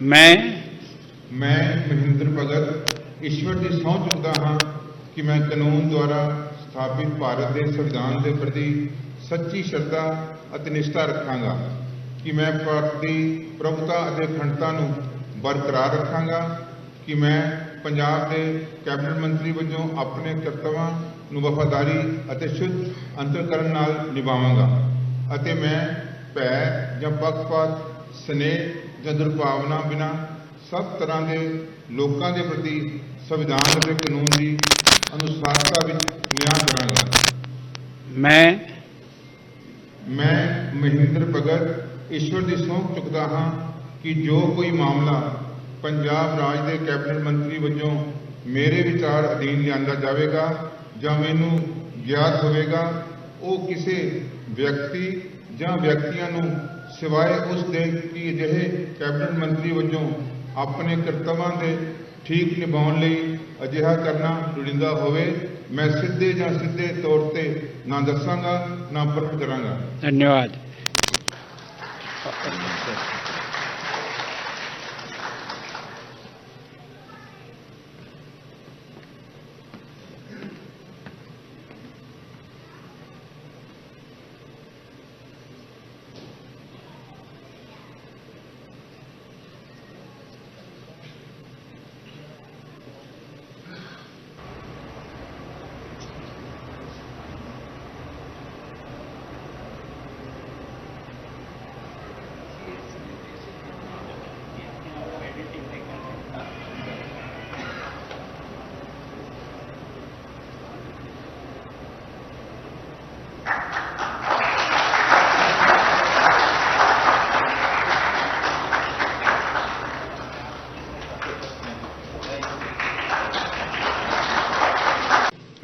ਮੈਂ ਮੈਂ ਮਹਿੰਦਰ ਭਗਤ, ਈਸ਼ਵਰ ਦੀ ਸਹੁੰ ਚੁੱਕਦਾ ਹਾਂ ਕਿ ਮੈਂ ਕਾਨੂੰਨ ਦੁਆਰਾ ਸਥਾਪਿਤ ਭਾਰਤ ਦੇ ਸੰਵਿਧਾਨ ਦੇ ਪ੍ਰਤੀ ਸੱਚੀ ਸ਼ਰਧਾ ਅਤੇ ਨਿਸ਼ਠਾ ਰੱਖਾਂਗਾ, ਕਿ ਮੈਂ ਭਾਰਤ ਦੀ ਪ੍ਰਭੂਤਾ ਅਤੇ ਅਖੰਡਤਾ ਨੂੰ ਬਰਕਰਾਰ ਰੱਖਾਂਗਾ, ਕਿ ਮੈਂ ਪੰਜਾਬ ਦੇ ਕੈਬਨਿਟ ਮੰਤਰੀ ਵਜੋਂ ਆਪਣੇ ਕਰਤੱਵਾਂ ਨੂੰ ਵਫਾਦਾਰੀ ਅਤੇ ਸ਼ੁੱਧ ਅੰਤਰਕਰਨ ਨਾਲ ਨਿਭਾਵਾਂਗਾ ਅਤੇ ਮੈਂ ਭੈ ਜਾਂ ਪੱਖਪਾਤ, ਸਨੇਹ ਜਾਂ ਦੁਰਭਾਵਨਾ ਬਿਨਾ ਸਭ ਤਰ੍ਹਾਂ ਦੇ ਲੋਕਾਂ ਦੇ ਪ੍ਰਤੀ ਸੰਵਿਧਾਨ ਅਤੇ ਕਾਨੂੰਨ ਦੀ ਅਨੁਸਾਰਤਾ ਵਿੱਚ ਨਿਆਂ ਕਰਾਂਗਾ। ਮੈਂ ਮੈਂ ਮਹਿੰਦਰ ਭਗਤ ਈਸ਼ਵਰ ਦੀ ਸਹੁੰ ਚੁੱਕਦਾ ਹਾਂ ਕਿ ਜੋ ਕੋਈ ਮਾਮਲਾ ਪੰਜਾਬ ਰਾਜ ਦੇ ਕੈਬਨਿਟ ਮੰਤਰੀ ਵਜੋਂ ਮੇਰੇ ਵਿਚਾਰ ਅਧੀਨ ਲਿਆਂਦਾ ਜਾਵੇਗਾ ਜਾਂ ਮੈਨੂੰ ਗਿਆਤ ਹੋਵੇਗਾ ਉਹ ਕਿਸੇ ਵਿਅਕਤੀ ਜਾਂ ਵਿਅਕਤੀਆਂ ਨੂੰ ਸਿਵਾਏ ਉਸ ਦੇ ਕਿ ਅਜਿਹੇ ਕੈਬਨਿਟ ਮੰਤਰੀ ਵਜੋਂ ਆਪਣੇ ਕਰਤੱਵਾਂ ਦੇ ਠੀਕ ਨਿਭਾਉਣ ਲਈ ਅਜਿਹਾ ਕਰਨਾ ਲੋੜੀਂਦਾ ਹੋਵੇ, ਮੈਂ ਸਿੱਧੇ ਜਾਂ ਸਿੱਧੇ ਤੌਰ ਤੇ ਨਾ ਦੱਸਾਂਗਾ, ਨਾ ਪ੍ਰਗਟ ਕਰਾਂਗਾ। ਧੰਨਵਾਦ।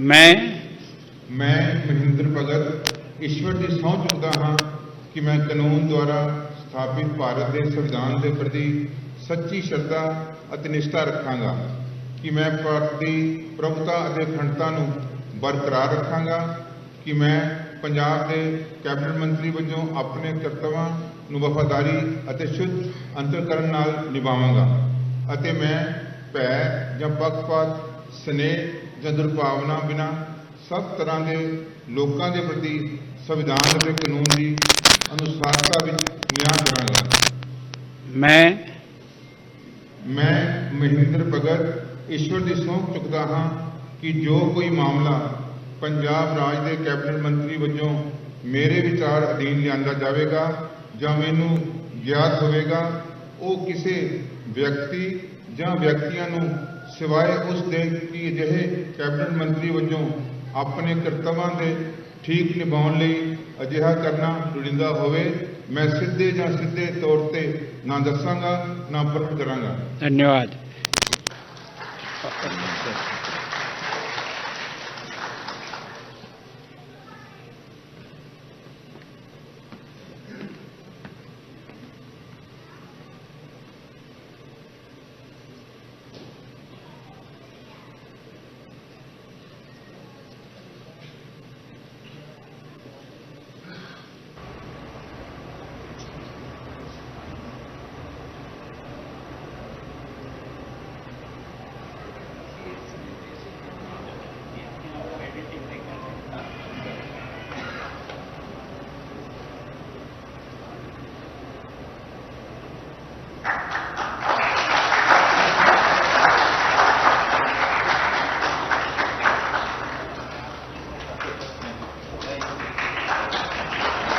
ਮੈਂ ਮੈਂ ਮਹਿੰਦਰ ਭਗਤ ਈਸ਼ਵਰ ਦੀ ਸਹੁੰ ਚੁੱਕਦਾ ਹਾਂ ਕਿ ਮੈਂ ਕਾਨੂੰਨ ਦੁਆਰਾ ਸਥਾਪਿਤ ਭਾਰਤ ਦੇ ਸੰਵਿਧਾਨ ਦੇ ਪ੍ਰਤੀ ਸੱਚੀ ਸ਼ਰਧਾ ਅਤੇ ਨਿਸ਼ਠਾ ਰੱਖਾਂਗਾ, ਕਿ ਮੈਂ ਭਾਰਤ ਦੀ ਪ੍ਰਭੂਤਾ ਅਤੇ ਅਖੰਡਤਾ ਨੂੰ ਬਰਕਰਾਰ ਰੱਖਾਂਗਾ, ਕਿ ਮੈਂ ਪੰਜਾਬ ਦੇ ਕੈਬਨਿਟ ਮੰਤਰੀ ਵਜੋਂ ਆਪਣੇ ਕਰਤੱਵਾਂ ਨੂੰ ਵਫਾਦਾਰੀ ਅਤੇ ਸ਼ੁੱਧ ਅੰਤਰਕਰਨ ਨਾਲ ਨਿਭਾਵਾਂਗਾ ਅਤੇ ਮੈਂ ਭੈ ਜਾਂ ਪੱਖਪਾਤ, ਸਨੇਹ ਜਾਂ ਦੁਰਭਾਵਨਾ ਬਿਨਾ ਸਭ ਤਰ੍ਹਾਂ ਦੇ ਲੋਕਾਂ ਦੇ ਪ੍ਰਤੀ ਸੰਵਿਧਾਨ ਅਤੇ ਕਾਨੂੰਨ ਦੀ ਅਨੁਸਾਰਤਾ ਵਿੱਚ ਨਿਆਂ ਕਰਾਂਗਾ। ਮੈਂ ਮੈਂ ਮਹਿੰਦਰ ਭਗਤ ਈਸ਼ਵਰ ਦੀ ਸਹੁੰ ਚੁੱਕਦਾ ਹਾਂ ਕਿ ਜੋ ਕੋਈ ਮਾਮਲਾ ਪੰਜਾਬ ਰਾਜ ਦੇ ਕੈਬਨਿਟ ਮੰਤਰੀ ਵਜੋਂ ਮੇਰੇ ਵਿਚਾਰ ਅਧੀਨ ਲਿਆਂਦਾ ਜਾਵੇਗਾ ਜਾਂ ਮੈਨੂੰ ਗਿਆਤ ਹੋਵੇਗਾ ਉਹ ਕਿਸੇ ਵਿਅਕਤੀ ਜਾਂ ਵਿਅਕਤੀਆਂ ਨੂੰ ਸਿਵਾਏ ਉਸ ਦੇ ਕਿ ਅਜਿਹੇ ਕੈਬਨਿਟ ਮੰਤਰੀ ਵਜੋਂ ਆਪਣੇ ਕਰਤੱਵਾਂ ਦੇ ਠੀਕ ਨਿਭਾਉਣ ਲਈ ਅਜਿਹਾ ਕਰਨਾ ਲੋੜੀਂਦਾ ਹੋਵੇ, ਮੈਂ ਸਿੱਧੇ ਜਾਂ ਸਿੱਧੇ ਤੌਰ ਤੇ ਨਾ ਦੱਸਾਂਗਾ, ਨਾ ਪ੍ਰਗਟ ਕਰਾਂਗਾ। ਧੰਨਵਾਦ।